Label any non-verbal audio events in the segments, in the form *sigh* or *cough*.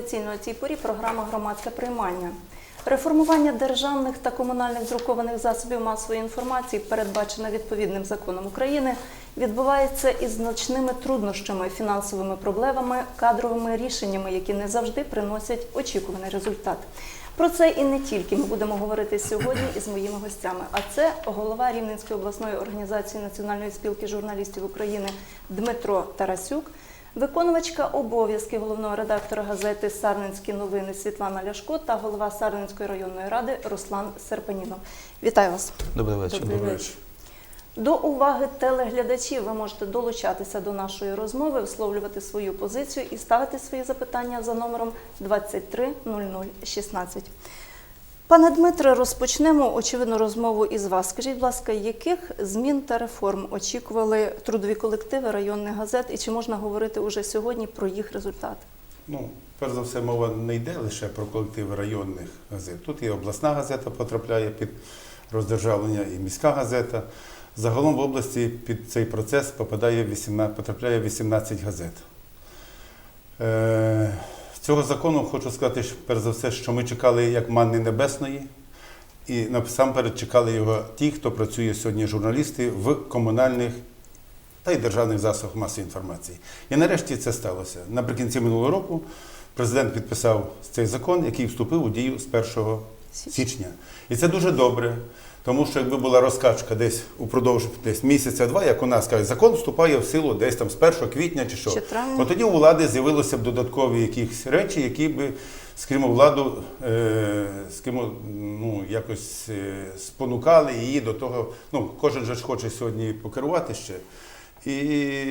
Традиційно цій порі. Програма Громадське приймання. Реформування державних та комунальних друкованих засобів масової інформації, передбачене відповідним законом України, відбувається із значними труднощами, фінансовими проблемами, кадровими рішеннями, які не завжди приносять очікуваний результат. Про це і не тільки ми будемо говорити сьогодні із моїми гостями. А це голова Рівненської обласної організації Національної спілки журналістів України Дмитро Тарасюк, виконувачка обов'язків головного редактора газети Сарненські новини Світлана Ляшко та голова Сарненської районної ради Руслан Серпанінов. Вітаю вас. Добрий вечір. Добрий вечір. До уваги телеглядачів ви можете долучатися до нашої розмови, висловлювати свою позицію і ставити свої запитання за номером 230016. Пане Дмитре, розпочнемо очевидно розмову із вас. Скажіть, будь ласка, яких змін та реформ очікували трудові колективи районних газет, і чи можна говорити уже сьогодні про їх результат? Ну, перш за все, мова не йде лише про колективи районних газет. Тут і обласна газета потрапляє під роздержавлення, і міська газета. Загалом в області під цей процес попадає 18, потрапляє 18 газет. Е, цього закону хочу сказати, перш за все, що ми чекали як манни небесної, і насамперед чекали його ті, хто працює сьогодні журналісти в комунальних та й державних засобах масової інформації. І нарешті це сталося. Наприкінці минулого року президент підписав цей закон, який вступив у дію з 1 січня. І це дуже добре, тому що якби була розкачка десь упродовж десь місяця-два, як у нас кажуть, закон вступає в силу десь там з 1 квітня чи що. От тоді у влади з'явилися б додаткові якісь речі, які би, скажімо, владу е, скажімо, ну, якось е, спонукали її до того. Ну, кожен же ж хоче сьогодні покерувати ще. І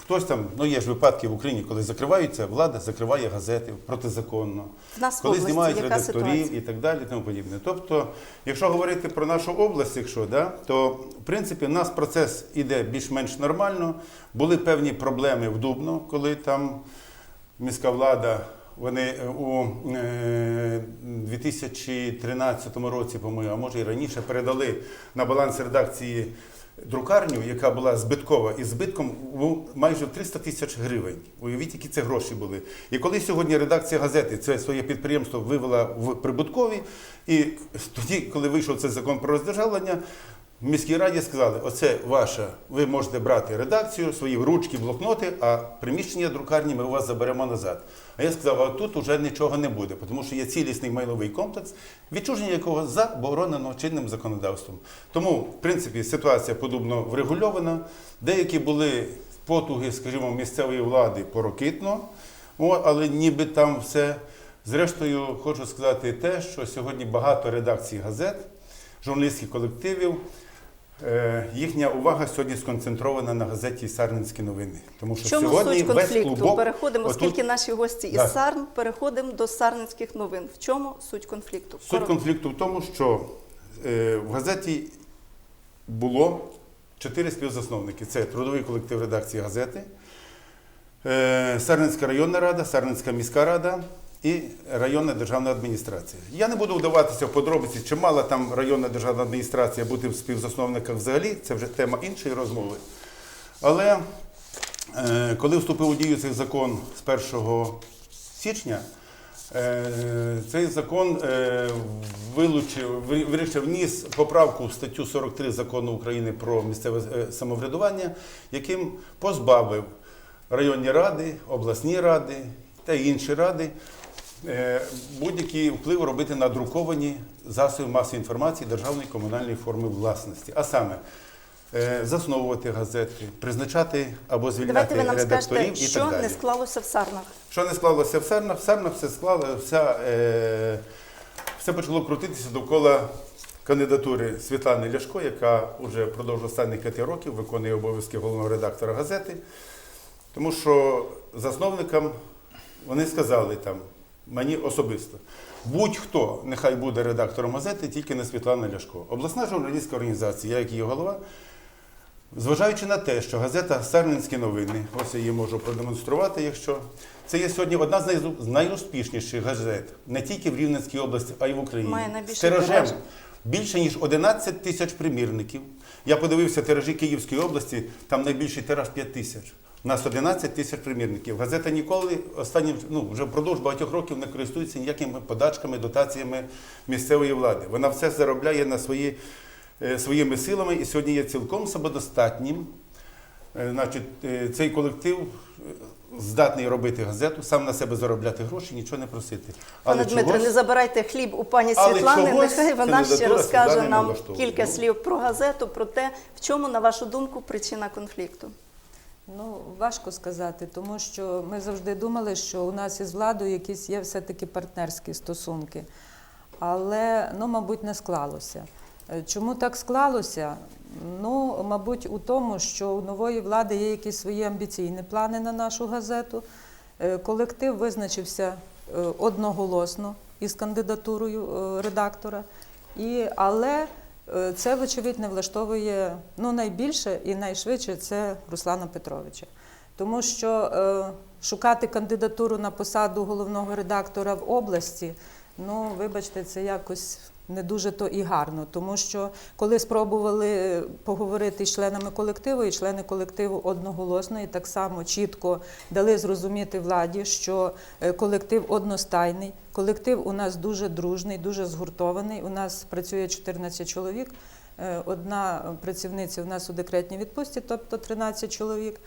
хтось там, ну є ж випадки в Україні, коли закриваються, влада закриває газети протизаконно, В нас в коли області знімають яка редакторів ситуація? і так далі, тому подібне. Тобто, якщо говорити про нашу область, якщо, да, то в принципі у нас процес іде більш-менш нормально. Були певні проблеми в Дубно, коли там міська влада. Вони е, у е, 2013 році, по-моєму, а може і раніше, передали на баланс редакції друкарню, яка була збиткова і збитком був майже в 300 тисяч гривень. Уявіть, які це гроші були. І коли сьогодні редакція газети це своє підприємство вивела в прибуткові, і тоді, коли вийшов цей закон про роздержавлення, в міській раді сказали, оце ваша, ви можете брати редакцію, свої ручки, блокноти, а приміщення друкарні ми у вас заберемо назад. А я сказав, а тут уже нічого не буде, тому що є цілісний майловий комплекс, відчуження якого заборонено чинним законодавством. Тому, в принципі, ситуація подобно врегульована. Деякі були потуги, скажімо, місцевої влади порокитно, але ніби там все. Зрештою, хочу сказати те, що сьогодні багато редакцій газет, журналістських колективів. Е, Їхня увага сьогодні сконцентрована на газеті Сарненські новини. Тому що чому сьогодні суть весь конфлікту? клубок, Переходимо, отут- оскільки наші гості із Да. Сарн, переходимо до сарненських новин. В чому суть конфлікту? Суть Коротко. конфлікту в тому, що е, в газеті було чотири співзасновники: це трудовий колектив редакції газети, е, Сарненська районна рада, Сарненська міська рада і районна державна адміністрація. Я не буду вдаватися в подробиці, чи мала там районна державна адміністрація бути в співзасновниках взагалі, це вже тема іншої розмови. Але е, коли вступив у дію цей закон з 1 січня, е, цей закон е, вилучив, вирішив вніс поправку в статтю 43 закону України про місцеве самоврядування, яким позбавив районні ради, обласні ради та інші ради е, будь-який вплив робити на друковані засоби масової інформації державної комунальної форми власності. А саме е, засновувати газети, призначати або звільняти Давайте ви нам редакторів скажете, і що так далі. не склалося в Сарнах. Що не склалося в Сернах, в Сернах все склало, вся, е, все почало крутитися довкола кандидатури Світлани Ляшко, яка вже впродовж останніх п'яти років виконує обов'язки головного редактора газети. Тому що засновникам вони сказали там, мені особисто, будь-хто нехай буде редактором газети, тільки не Світлана Ляшко. Обласна журналістська організація, я як її голова, Зважаючи на те, що газета Сарненські новини, ось я її можу продемонструвати, якщо це є сьогодні одна з найуспішніших газет не тільки в Рівненській області, а й в Україні. Має тиражем більше ніж 11 тисяч примірників. Я подивився тиражі Київської області, там найбільший тираж 5 тисяч. У нас 11 тисяч примірників. Газета ніколи останнім ну вже впродовж багатьох років не користується ніякими подачками, дотаціями місцевої влади. Вона все заробляє на свої, е, своїми силами і сьогодні є цілком самодостатнім. Е, Значить, е, цей колектив здатний робити газету, сам на себе заробляти гроші, нічого не просити. Пане Дмитре, чогось- не забирайте хліб у пані Але Світлани. чогось Нехай вона ще розкаже нам кілька Ну. слів про газету, про те, в чому, на вашу думку, причина конфлікту. Ну, важко сказати, тому що ми завжди думали, що у нас із владою якісь є все-таки партнерські стосунки. Але, ну, мабуть, не склалося. Е, Чому так склалося? Ну, мабуть, у тому, що у нової влади є якісь свої амбіційні плани на нашу газету. Е, Колектив визначився е, одноголосно із кандидатурою редактора. І, але це, вочевидь, не влаштовує ну, найбільше і найшвидше це Руслана Петровича. Тому що е, шукати кандидатуру на посаду головного редактора в області, ну, вибачте, це якось не дуже то і гарно. Тому що коли спробували е, поговорити з членами колективу, і члени колективу одноголосно і так само чітко дали зрозуміти владі, що е, колектив одностайний, колектив у нас дуже дружний, дуже згуртований. У нас працює 14 чоловік. Е, Одна працівниця у нас у декретній відпустці, тобто 13 чоловік.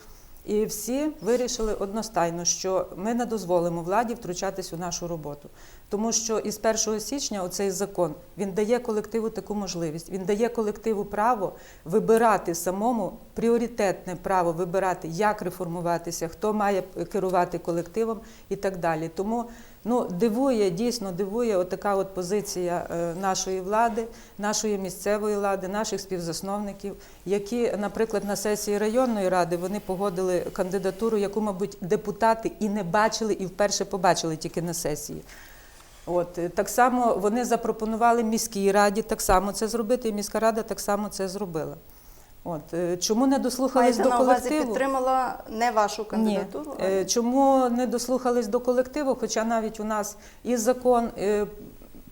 І всі вирішили одностайно, що ми не дозволимо владі втручатись у нашу роботу. Тому що із 1 січня оцей закон він дає колективу таку можливість. Він дає колективу право вибирати самому пріоритетне право вибирати, як реформуватися, хто має керувати колективом і так далі. Тому ну дивує, дійсно дивує отака от позиція е, нашої влади, нашої місцевої влади, наших співзасновників, які, наприклад, на сесії районної ради вони погодили кандидатуру, яку, мабуть, депутати і не бачили, і вперше побачили тільки на сесії. От е, так само вони запропонували міській раді так само це зробити, і міська рада так само це зробила. От е, чому не дослухались Маєте до на увазі колективу? підтримала не вашу кандидатуру? Ні. а- Е, Чому не дослухались до колективу? Хоча навіть у нас і закон е,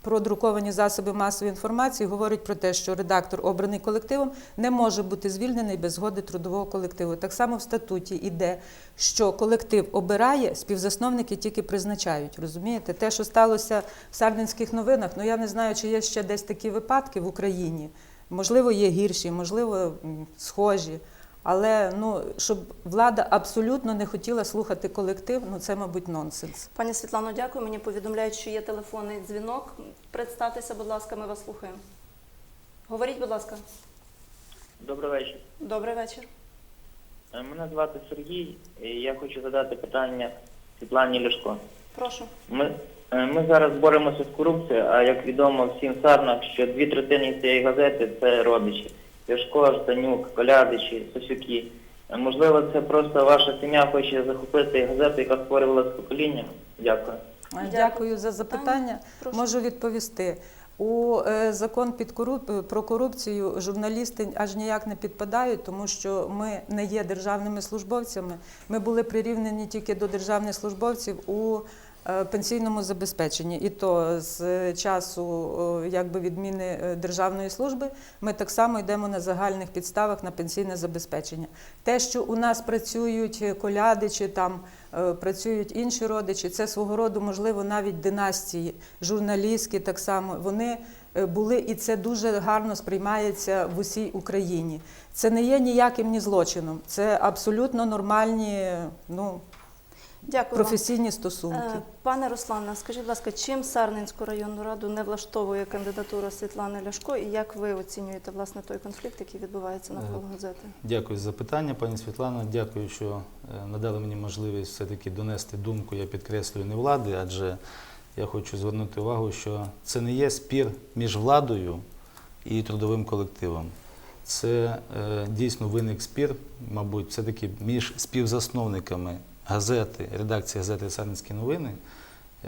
про друковані засоби масової інформації говорить про те, що редактор, обраний колективом, не може бути звільнений без згоди трудового колективу. Так само в статуті йде, що колектив обирає, співзасновники тільки призначають. Розумієте? Те, що сталося в Сарненських новинах, ну я не знаю, чи є ще десь такі випадки в Україні. Можливо, є гірші, можливо, схожі. Але ну, щоб влада абсолютно не хотіла слухати колектив, ну це, мабуть, нонсенс. Пані Світлано, дякую. Мені повідомляють, що є телефонний дзвінок. Представтеся, будь ласка, ми вас слухаємо. Говоріть, будь ласка. Добрий вечір. Добрий вечір. Е, Мене звати Сергій, і я хочу задати питання Світлані Ляшко. Прошу. Ми, ми зараз боремося з корупцією, а як відомо всім сарнах, що дві третини цієї газети це родичі. Ляшко, Жданюк, Колядичі, Сосюки. Е, Можливо, це просто ваша сім'я хоче захопити газету, яка створювалася поколінням. Дякую. Дякую, Дякую за запитання. Прошу. Можу відповісти. У е, закон під коруп... про корупцію журналісти аж ніяк не підпадають, тому що ми не є державними службовцями. Ми були прирівнені тільки до державних службовців у е, пенсійному забезпеченні. І то з часу якби відміни е, державної служби ми так само йдемо на загальних підставах на пенсійне забезпечення. Те, що у нас працюють колядичі, там е, працюють інші родичі, це свого роду, можливо, навіть династії, журналістські так само. Вони е, були, і це дуже гарно сприймається в усій Україні. Це не є ніяким ні злочином, це абсолютно нормальні, ну, Дякую. вам. професійні стосунки. Е, Пане Руслане, скажіть, будь ласка, чим Сарненську районну раду не влаштовує кандидатура Світлани Ляшко і як ви оцінюєте власне той конфлікт, який відбувається навколо газети? Дякую за запитання, пані Світлана. Дякую, що е, надали мені можливість все-таки донести думку, я підкреслюю, не влади, адже я хочу звернути увагу, що це не є спір між владою і трудовим колективом. Це е, дійсно виник спір, мабуть, все-таки між співзасновниками газети, редакції газети Сарненські новини.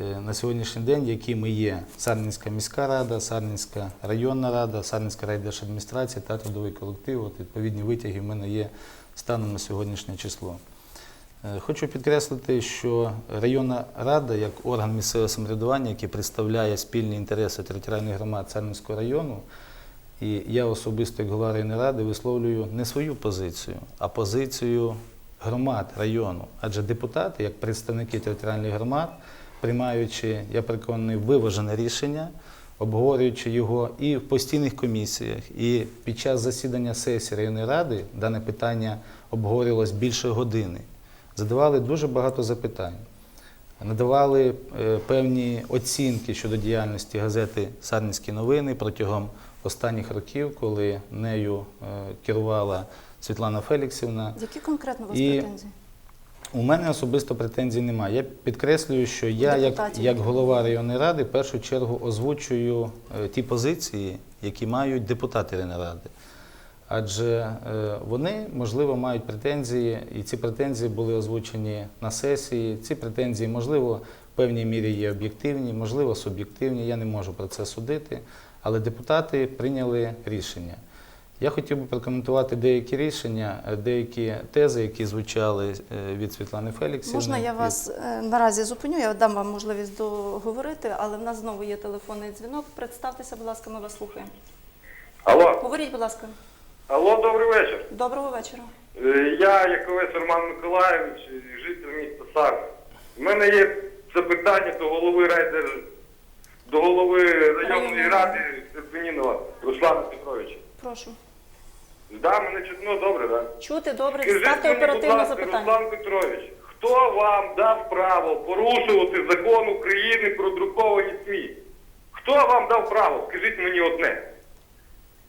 Е, На сьогоднішній день, якими є Сарненська міська рада, Сарненська районна рада, Сарненська райдержадміністрація та трудовий колектив. От відповідні витяги в мене є станом на сьогоднішнє число. Е, Хочу підкреслити, що районна рада, як орган місцевого самоврядування, який представляє спільні інтереси територіальних громад Сарненського району, і я особисто, як голова районної ради, висловлюю не свою позицію, а позицію громад району, адже депутати, як представники територіальних громад, приймаючи, я переконаний, виважене рішення, обговорюючи його і в постійних комісіях, і під час засідання сесії районної ради дане питання обговорювалось більше години. Задавали дуже багато запитань надавали е, певні оцінки щодо діяльності газети Сарненські новини протягом останніх років, коли нею е, керувала Світлана Феліксівна. Які конкретно у вас І- претензії? У мене особисто претензій немає. Я підкреслюю, що я, як, як голова районної ради, в першу чергу озвучую е, ті позиції, які мають депутати районної ради. Адже е, вони, можливо, мають претензії, і ці претензії були озвучені на сесії. Ці претензії, можливо, в певній мірі є об'єктивні, можливо, суб'єктивні. Я не можу про це судити. Але депутати прийняли рішення. Я хотів би прокоментувати деякі рішення, деякі тези, які звучали е, від Світлани Феліксівни. Можна я вас е, наразі зупиню? Я дам вам можливість договорити, але в нас знову є телефонний дзвінок. Представтеся, будь ласка, ми вас слухаємо. Алло, Говоріть, будь ласка. алло, добрий вечір. Доброго вечора. Е, Я Яковець Роман Миколаївич, житель міста Сарни. У мене є запитання до голови райдер, до голови районної Районної ради Серпенінова Руслана Петровича. Прошу. Да, мене чутно добре, да? Чути добре, Скажіть ставте мені, будь оперативне ласка, запитання. Руслан Петрович, хто вам дав право порушувати закон України про друковані СМІ? Хто вам дав право? Скажіть мені одне.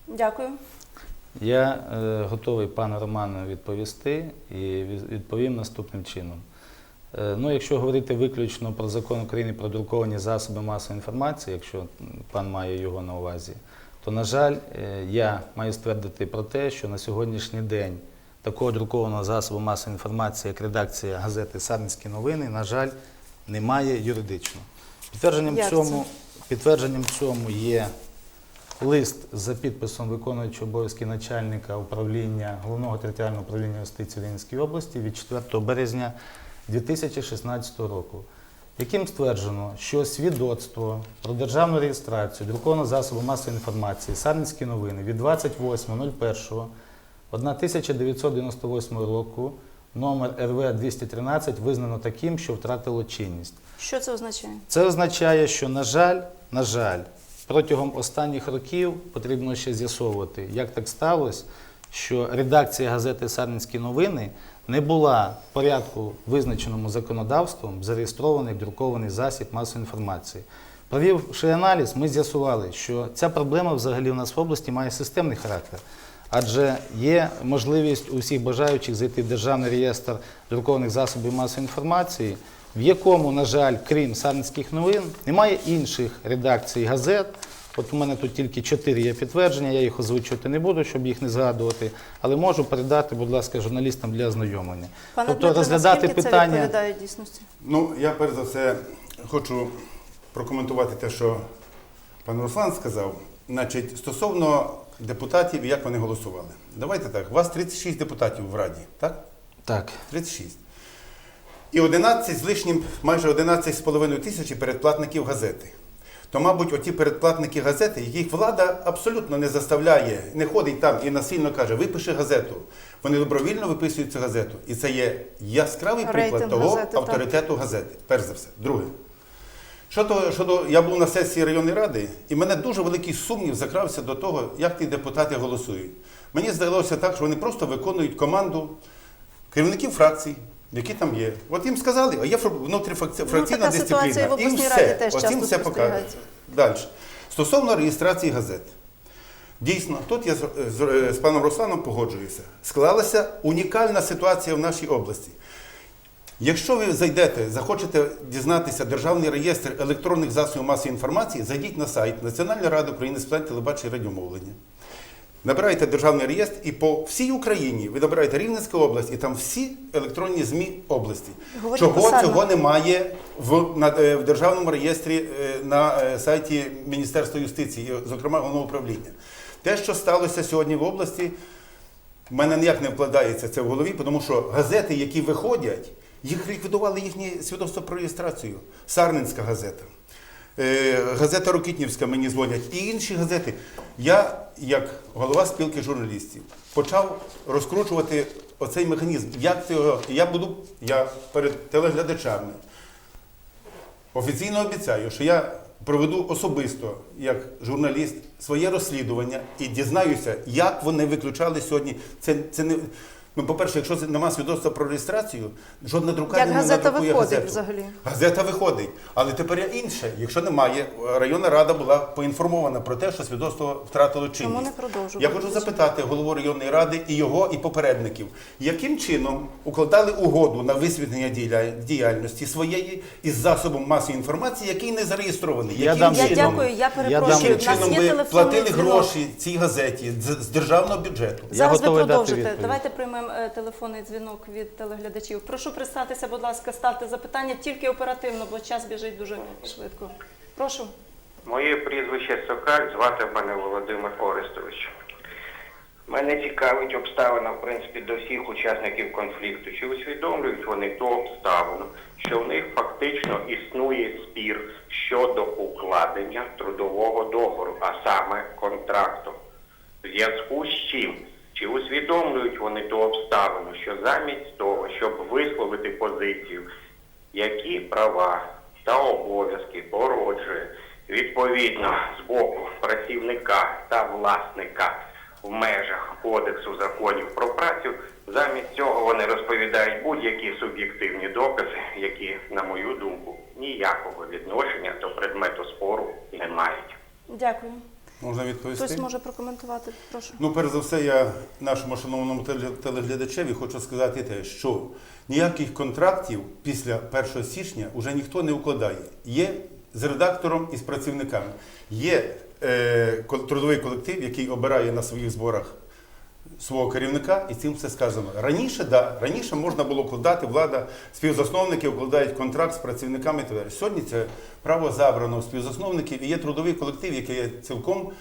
Дякую. Я е, готовий пану Роману відповісти і від- відповім наступним чином. Е, ну, якщо говорити виключно про закон України про друковані засоби масової інформації, якщо м, пан має його на увазі, то, на жаль, е, я маю ствердити про те, що на сьогоднішній день такого друкованого засобу масової інформації, як редакція газети Сарненські новини, на жаль, немає юридично. Підтвердженням Як це? цьому, підтвердженням цьому є лист за підписом виконуючого обов'язки начальника управління головного територіального управління юстиції Вінницької області від 4 березня 2016 року, яким стверджено, що свідоцтво про державну реєстрацію друкованого засобу масової інформації Сарненські новини від 28.01.1998 року номер РВ 213 визнано таким, що втратило чинність. Що це означає? Це означає, що, на жаль, на жаль, протягом останніх років потрібно ще з'ясовувати, як так сталося, що редакція газети Сарненські новини не була в порядку, визначеному законодавством, зареєстрований друкований засіб масової інформації. Провівши аналіз, ми з'ясували, що ця проблема взагалі у нас в області має системний характер. Адже є можливість у всіх бажаючих зайти в державний реєстр друкованих засобів масової інформації, в якому, на жаль, крім сарненських новин, немає інших редакцій газет. От у мене тут тільки чотири є підтвердження, я їх озвучувати не буду, щоб їх не згадувати, але можу передати, будь ласка, журналістам для ознайомлення. Пане тобто Дмитре, розглядати наскільки це питання. відповідає дійсності? Ну, я перш за все хочу прокоментувати те, що пан Руслан сказав. Значить, стосовно депутатів як вони голосували. Давайте так, у вас 36 депутатів в Раді, так? Так. 36. І 11 з лишнім, майже 11,5 тисячі передплатників газети. То, мабуть, оті передплатники газети, яких влада абсолютно не заставляє, не ходить там і насильно каже, випиши газету. Вони добровільно виписують цю газету. І це є яскравий приклад Рейтинг того газети, так. авторитету газети. Перш за все. Друге. Щодо, щодо, я був на сесії районної ради, і мене дуже великий сумнів закрався до того, як ті депутати голосують. Мені здалося так, що вони просто виконують команду керівників фракцій, які там є. От їм сказали, а є внутріфракційна Ну, дисципліна. ситуація в і все. раді теж От їм все. Далі. Стосовно реєстрації газет. Дійсно, тут я з, з, з паном Русланом погоджуюся. Склалася унікальна ситуація в нашій області. Якщо ви зайдете, захочете дізнатися Державний реєстр електронних засобів масової інформації, зайдіть на сайт Національної ради України з питань телебачення і радіомовлення. Набираєте державний реєстр і по всій Україні ви набираєте Рівненська область, і там всі електронні ЗМІ області. Говоріть Чого посадно. цього немає в, на, е, в державному реєстрі е, на е, сайті Міністерства юстиції, і, зокрема головного управління. Те, що сталося сьогодні в області, в мене ніяк не вкладається це в голові, тому що газети, які виходять, їх ліквідували їхні свідоцтва про реєстрацію. Сарненська газета. Е, Газета Рокітнівська мені дзвонять і інші газети. Я, як голова спілки журналістів, почав розкручувати оцей механізм. Як цього? Я буду я перед телеглядачами офіційно обіцяю, що я проведу особисто як журналіст своє розслідування і дізнаюся, як вони виключали сьогодні. Це, це не. Ну, по-перше, якщо нема свідоцтва про реєстрацію, жодна друкарня Як не газета надрукує виходить газету. взагалі? Газета виходить. Але тепер є інше. Якщо немає, районна рада була поінформована про те, що свідоцтво втратило чинність. Чому не продовжувати? Я хочу запитати голову районної ради і його, і попередників, яким чином укладали угоду на висвітлення діяльності своєї із засобом масової інформації, який не зареєстрований. Я дам Я Чином. дякую, я перепрошую. Яким чином є ви платили дзвінок. гроші цій газеті з, з державного бюджету? Я Зараз ви продовжите. Давайте приймемо е, телефонний дзвінок від телеглядачів. Прошу представтеся, будь ласка, ставте запитання тільки оперативно, бо час біжить дуже швидко. Прошу. Моє прізвище Сокаль, звати мене Володимир Орестович. Мене цікавить обставина, в принципі, до всіх учасників конфлікту. Чи усвідомлюють вони ту обставину, що в них фактично існує спір щодо укладення трудового договору, а саме контракту. В зв'язку з чим? Чи усвідомлюють вони ту обставину, що замість того, щоб висловити позицію, які права та обов'язки породжує відповідно з боку працівника та власника в межах Кодексу законів про працю, замість цього вони розповідають будь-які суб'єктивні докази, які, на мою думку, ніякого відношення до предмету спору не мають. Дякую. Можна відповісти? Хтось може прокоментувати? Прошу. Ну, перш за все, я нашому шановному теле- телеглядачеві хочу сказати те, що ніяких контрактів після 1 січня вже ніхто не укладає. Є з редактором і з працівниками. Є е, трудовий колектив, який обирає на своїх зборах свого керівника, і цим все сказано. Раніше, да, раніше можна було укладати, влада, співзасновники укладають контракт з працівниками і. Сьогодні це право забрано у співзасновників і є трудовий колектив, який є цілком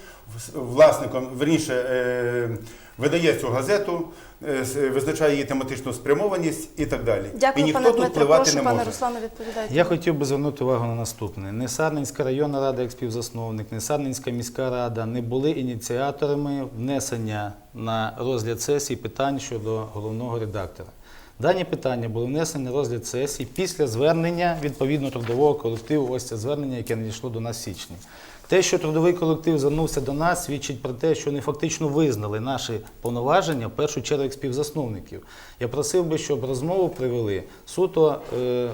власником, верніше, е, видає цю газету, е, визначає її тематичну спрямованість і так далі. і ніхто пане тут Дмитре. впливати Прошу, не пане може. Руслане, відповідайте. Я хотів би звернути увагу на наступне. Не Сарненська районна рада як співзасновник, не Сарненська міська рада не були ініціаторами внесення на розгляд сесії питань щодо головного редактора. Дані питання були внесені на розгляд сесії після звернення відповідно трудового колективу. Ось це звернення, яке надійшло до нас в січні. Те, що трудовий колектив звернувся до нас, свідчить про те, що вони фактично визнали наші повноваження в першу чергу як співзасновників. Я просив би, щоб розмову привели суто е, е,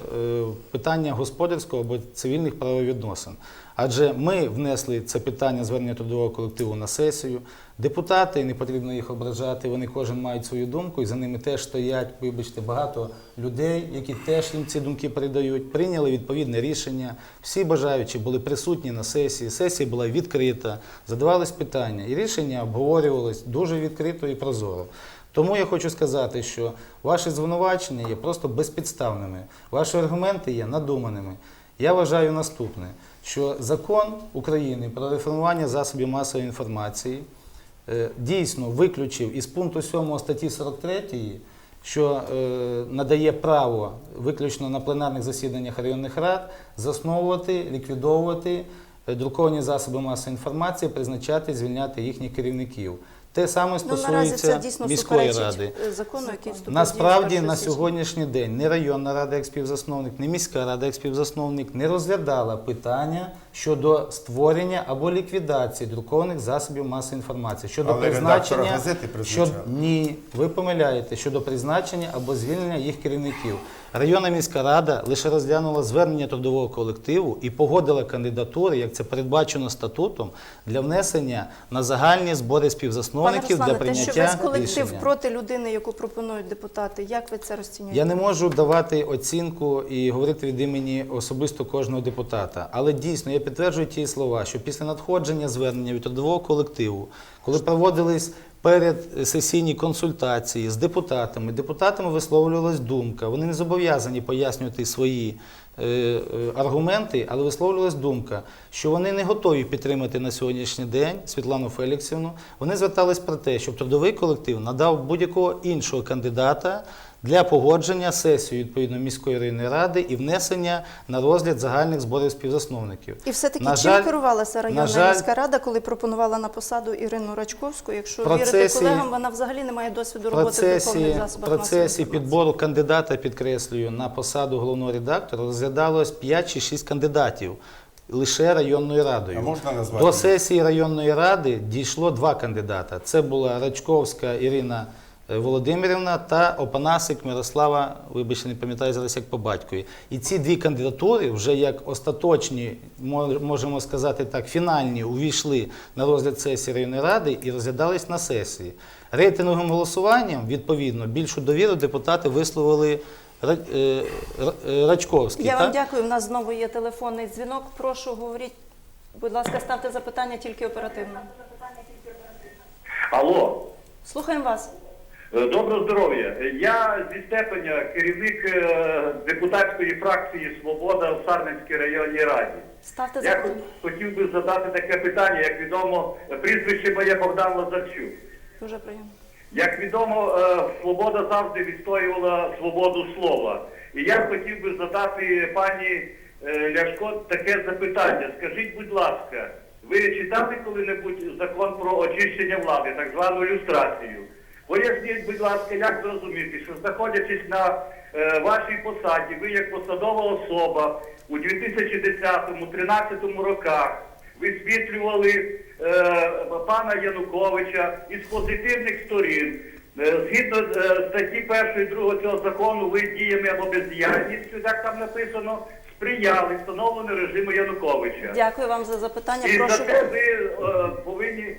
питання господарського або цивільних правовідносин. Адже ми внесли це питання звернення трудового колективу на сесію. Депутати, не потрібно їх ображати, вони кожен мають свою думку, і за ними теж стоять, вибачте, багато людей, які теж їм ці думки передають. Прийняли відповідне рішення. Всі бажаючі були присутні на сесії. Сесія була відкрита, задавались питання, і рішення обговорювалось дуже відкрито і прозоро. Тому я хочу сказати, що ваші звинувачення є просто безпідставними, ваші аргументи є надуманими. Я вважаю наступне, що закон України про реформування засобів масової інформації е, дійсно виключив із пункту 7 статті 43, що е, надає право виключно на пленарних засіданнях районних рад засновувати, ліквідовувати е, друковані засоби масової інформації, призначати, звільняти їхніх керівників. Те саме Ну, стосується ну, міської ради. е, закону, який Насправді на сьогоднішній день не районна рада як співзасновник, не міська рада як співзасновник не розглядала питання щодо створення або ліквідації друкованих засобів масової інформації щодо Але призначення газети призначали. щодо ні, ви помиляєте щодо призначення або звільнення їх керівників. Районна міська рада лише розглянула звернення трудового колективу і погодила кандидатури, як це передбачено статутом, для внесення на загальні збори Пане співзасновників Руслане, для те, прийняття що весь колектив рішення. проти людини, яку пропонують депутати, як ви це розцінюєте? Я не можу давати оцінку і говорити від імені особисто кожного депутата, але дійсно я підтверджую ті слова, що після надходження звернення від трудового колективу, коли проводились перед сесійні консультації з депутатами. Депутатами висловлювалась думка. Вони не зобов'язані пояснювати свої е, е, аргументи, але висловлювалась думка, що вони не готові підтримати на сьогоднішній день Світлану Феліксівну. Вони звертались про те, щоб трудовий колектив надав будь-якого іншого кандидата для погодження сесії відповідно міської районної ради і внесення на розгляд загальних зборів співзасновників. І все-таки На чим жаль- керувалася районна жаль- міська рада, коли пропонувала на посаду Ірину Рачковську? Якщо Процесі- вірити колегам, вона взагалі не має досвіду роботи в процесі, духовних засобах масової процесі підбору кандидата, підкреслюю, на посаду головного редактора розглядалось 5 чи 6 кандидатів лише районною радою. А можна назвати? До сесії районної ради дійшло два кандидата. Це була Рачковська Ірина Володимирівна та Опанасик Мирослава, вибачте, не пам'ятаю зараз як по батькові. І ці дві кандидатури вже як остаточні, можемо сказати так, фінальні увійшли на розгляд сесії районної ради і розглядались на сесії. Рейтинговим голосуванням, відповідно, більшу довіру депутати висловили е, е, Рачковській. Я вам так? дякую. У нас знову є телефонний дзвінок. Прошу говоріть. Будь ласка, ставте запитання тільки оперативно. Алло, Слухаємо вас. Е, доброго здоров'я. Я зі Степеня, керівник е, депутатської фракції Свобода в Сарненській районній раді. Ставте Я хотів би задати таке питання, як відомо, прізвище моє Богдан Лазарчук. Дуже приємно. Як відомо, е, Свобода завжди відстоювала свободу слова. І я хотів би задати пані е, Ляшко таке запитання. Скажіть, будь ласка, ви читали коли-небудь закон про очищення влади, так звану люстрацію? Поясніть, будь ласка, як зрозуміти, що знаходячись на е, вашій посаді, ви як посадова особа у 2010-2013 роках висвітлювали е, пана Януковича із позитивних сторін. Е, Згідно е, статті 1 і 2 цього закону, ви діями або бездіяльністю, як там написано, сприяли встановленню режиму Януковича. Дякую вам за запитання. І Прошу. за те ви е, повинні,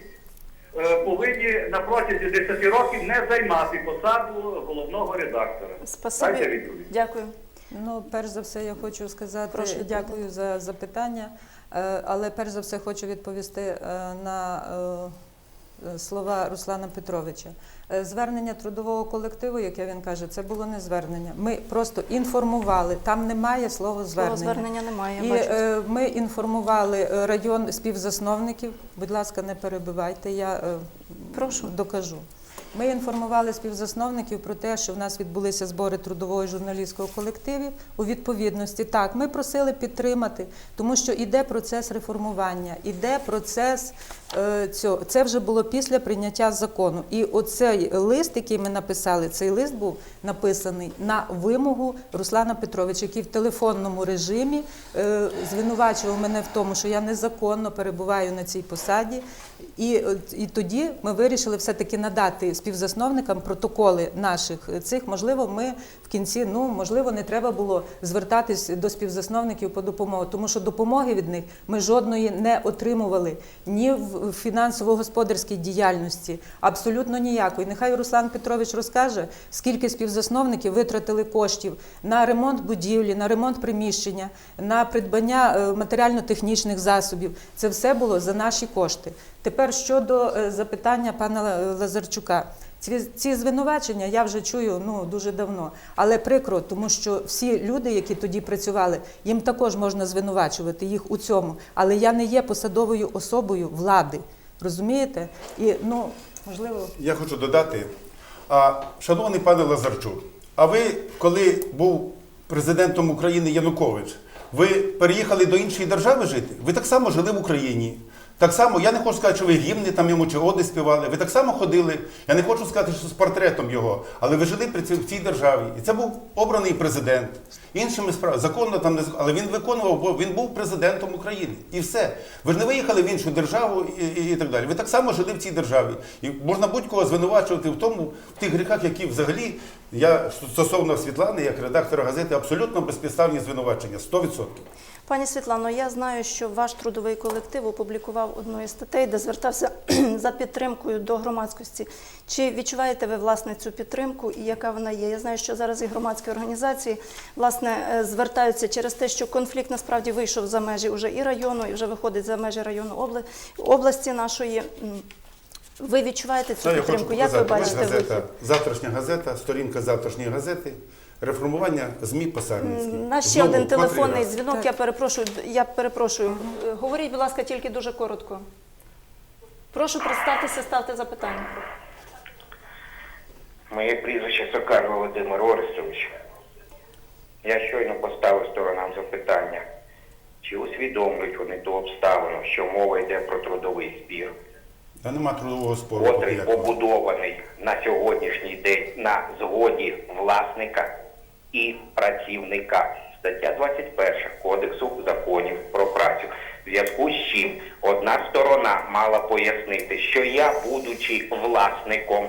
повинні на протязі 10 років не займати посаду головного редактора. Дайте відповідь. Дякую. Ну, перш за все, я хочу сказати Прошу, дякую за запитання, Е, але перш за все хочу відповісти е, на е, слова Руслана Петровича. Е, Звернення трудового колективу, яке він каже, це було не звернення. Ми просто інформували, там немає слова Слово звернення. звернення немає. І бачу. е, ми інформували е, район співзасновників. Будь ласка, не перебивайте, я е, Прошу. докажу. Ми інформували співзасновників про те, що в нас відбулися збори трудового і журналістського колективів у відповідності. Так, ми просили підтримати, тому що іде процес реформування, іде процес е, цього. Це вже було після прийняття закону. І оцей лист, який ми написали, цей лист був написаний на вимогу Руслана Петровича, який в телефонному режимі е, звинувачував мене в тому, що я незаконно перебуваю на цій посаді. І, е, і тоді ми вирішили все-таки надати співзасновникам протоколи наших е, цих. Можливо, ми в кінці, ну можливо, не треба було звертатись до співзасновників по допомогу, тому що допомоги від них ми жодної не отримували ні в фінансово-господарській діяльності, абсолютно ніякої. Нехай Руслан Петрович розкаже, скільки співзасновників витратили коштів на ремонт будівлі, на ремонт приміщення, на придбання е, матеріально-технічних засобів. Це все було за наші кошти. Тепер щодо е, запитання пана Лазарчука. Ці, ці звинувачення я вже чую ну дуже давно, але прикро, тому що всі люди, які тоді працювали, їм також можна звинувачувати їх у цьому. Але я не є посадовою особою влади. Розумієте? І ну можливо. Я хочу додати, а, шановний пане Лазарчук, а ви, коли був президентом України Янукович, ви переїхали до іншої держави жити? Ви так само жили в Україні. Так само, я не хочу сказати, що ви гімни там йому чи оди співали. Ви так само ходили. Я не хочу сказати, що з портретом його, але ви жили при цій, в цій державі. І це був обраний президент. Іншими справами, законно там не але він виконував, бо він був президентом України. І все. Ви ж не виїхали в іншу державу і, і, і так далі. Ви так само жили в цій державі. І можна будь-кого звинувачувати в тому, в тих гріхах, які взагалі я стосовно Світлани, як редактора газети, абсолютно безпідставні звинувачення. 100%. Пані Світлано, я знаю, що ваш трудовий колектив опублікував одну із статей, де звертався *clears throat* за підтримкою до громадськості. Чи відчуваєте ви власне цю підтримку і яка вона є? Я знаю, що зараз і громадські організації власне е, звертаються через те, що конфлікт насправді вийшов за межі уже і району, і вже виходить за межі району області нашої. Ви відчуваєте цю підтримку? Як ви бачите газета, завтрашня газета, сторінка завтрашньої газети, реформування ЗМІ Посарницький. У нас ще Знову, один телефонний дзвінок. Я перепрошую. Я перепрошую. Е, Говоріть, будь ласка, тільки дуже коротко. Прошу представтеся, ставте запитання. Моє прізвище Сокар Володимир Орестович. Я щойно поставив сторонам запитання, чи усвідомлюють вони ту обставину, що мова йде про трудовий спір, Та нема трудового спору. котрий побудований на сьогоднішній день на згоді власника і працівника. Стаття 21 Кодексу законів про працю. В зв'язку з чим одна сторона мала пояснити, що я, будучи власником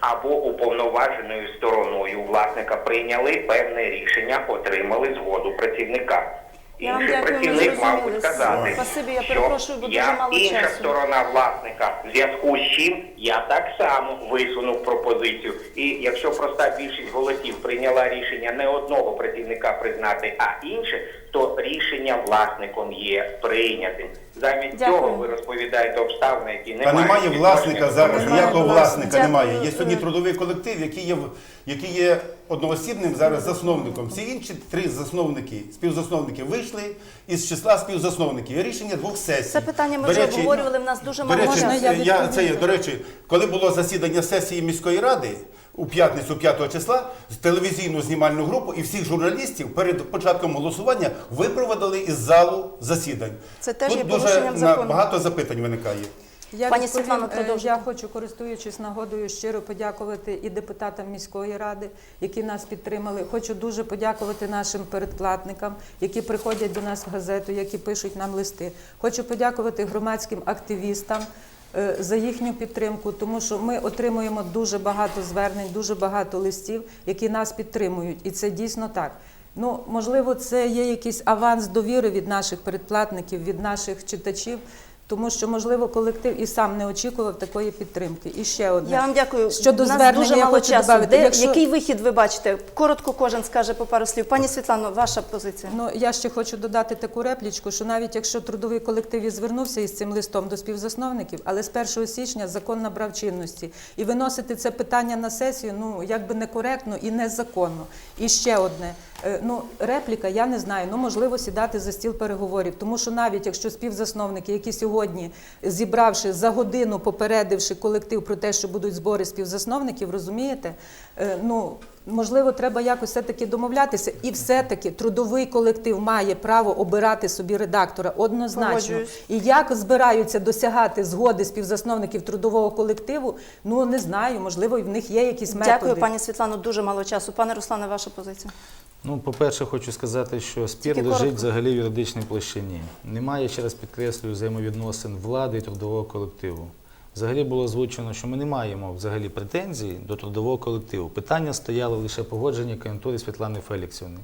або уповноваженою стороною власника, прийняли певне рішення, отримали згоду працівника. Я вам Інший дякую, ми працівник мав би зрозуміли. сказати, Спасибі, я що перепрошую, бо дуже я мало інша часу. сторона власника, в зв'язку з чим я так само висунув пропозицію. І якщо проста більшість голосів прийняла рішення не одного працівника признати, а інше, то рішення власником є прийнятим. Замість Дякую. цього ви розповідаєте обставини, які не Та немає власника зараз, ніякого власника. Дякую. немає. Є сьогодні трудовий колектив, який є, який є одноосібним зараз засновником. Всі інші три засновники, співзасновники вийшли із числа співзасновників. Є рішення двох сесій. Це питання ми До вже речі, обговорювали, в нас дуже До мало речі, часу. Я я, це, є, до речі, коли було засідання сесії міської ради у п'ятницю 5 числа, з телевізійну знімальну групу і всіх журналістів перед початком голосування випроводили із залу засідань. Це теж Тут є дуже на- закону. багато запитань виникає. Я Пані Світлано, е, продовжуйте. Я хочу, користуючись нагодою, щиро подякувати і депутатам міської ради, які нас підтримали. Хочу дуже подякувати нашим передплатникам, які приходять до нас в газету, які пишуть нам листи. Хочу подякувати громадським активістам. Е, За їхню підтримку, тому що ми отримуємо дуже багато звернень, дуже багато листів, які нас підтримують, і це дійсно так. Ну, можливо, це є якийсь аванс довіри від наших передплатників, від наших читачів, тому що, можливо, колектив і сам не очікував такої підтримки. І ще одне. Я вам дякую. Щодо звернення дуже я хочу часу. добавити. Де, Якщо- Який вихід ви бачите? Коротко кожен скаже по пару слів. Пані Світлано, ваша позиція. Ну, я ще хочу додати таку реплічку, що навіть якщо трудовий колектив і звернувся із цим листом до співзасновників, але з 1 січня закон набрав чинності. І виносити це питання на сесію, ну, якби некоректно і незаконно. І ще одне. Е, Ну, репліка, я не знаю, ну, можливо, сідати за стіл переговорів. Тому що навіть якщо співзасновники, які сьогодні, зібравши за годину, попередивши колектив про те, що будуть збори співзасновників, розумієте, Е, ну, Можливо, треба якось все-таки домовлятися, і все-таки трудовий колектив має право обирати собі редактора однозначно. Погоджуюсь. І як збираються досягати згоди співзасновників трудового колективу, ну не знаю, можливо, і в них є якісь методи. Дякую, пані Світлано. Дуже мало часу. Пане Руслане, ваша позиція. Ну, по-перше, хочу сказати, що спір Тільки лежить коротко. взагалі в юридичній площині. Немає, ще раз підкреслюю, взаємовідносин влади і трудового колективу. Взагалі було озвучено, що ми не маємо взагалі претензій до трудового колективу. Питання стояло лише погодження кандидатури Світлани Феліксівни.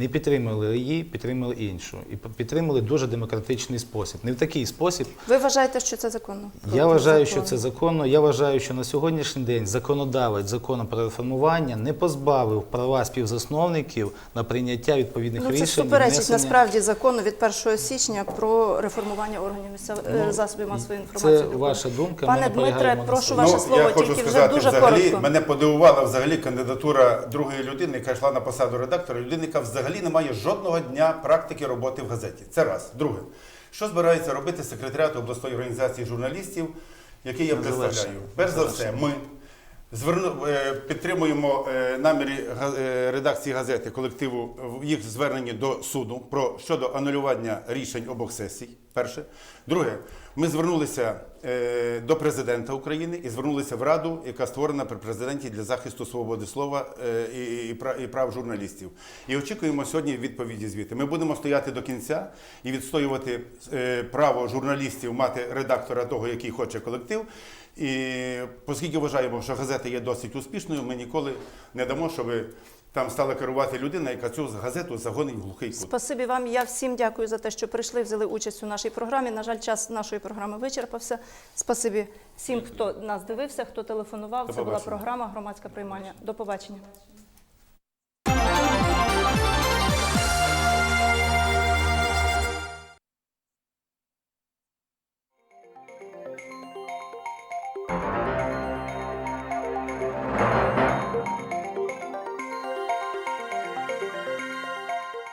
Не підтримали її, підтримали іншу. І підтримали дуже демократичний спосіб. Не в такий спосіб, Ви вважаєте, що це законно? я вважаю, що це законно. Я вважаю, що на сьогоднішній день законодавець закону про реформування не позбавив права співзасновників на прийняття відповідних Ну, це рішень. і суперечить внесення- насправді закону від 1 січня про реформування органів місцевих Ну, засобів масової інформації. Це ваша думка. Пане ми Дмитре, прошу ваше ну, слово, я хочу тільки вже дуже взагалі, коротко. мене подивувала взагалі кандидатура другої людини, яка йшла на посаду редактора, людини, яка взагалі не має жодного дня практики роботи в газеті. Це раз. Друге, що збирається робити секретаріат обласної організації журналістів, який я представляю? Перш за все, ми зверну, е, підтримуємо е, наміри е, редакції газети колективу в їх зверненні до суду про щодо анулювання рішень обох сесій. Перше. Друге, ми звернулися до президента України і звернулися в Раду, яка створена при президенті для захисту свободи слова і, прав- журналістів. І очікуємо сьогодні відповіді звіти. Ми будемо стояти до кінця і відстоювати право журналістів мати редактора того, який хоче колектив. І оскільки вважаємо, що газета є досить успішною, ми ніколи не дамо, щоб там стала керувати людина, яка цю газету загонить в глухий кут. Спасибі вам. Я всім дякую за те, що прийшли, взяли участь у нашій програмі. На жаль, час нашої програми вичерпався. Спасибі всім, хто нас дивився, хто телефонував. Це була програма Громадська приймання. До побачення.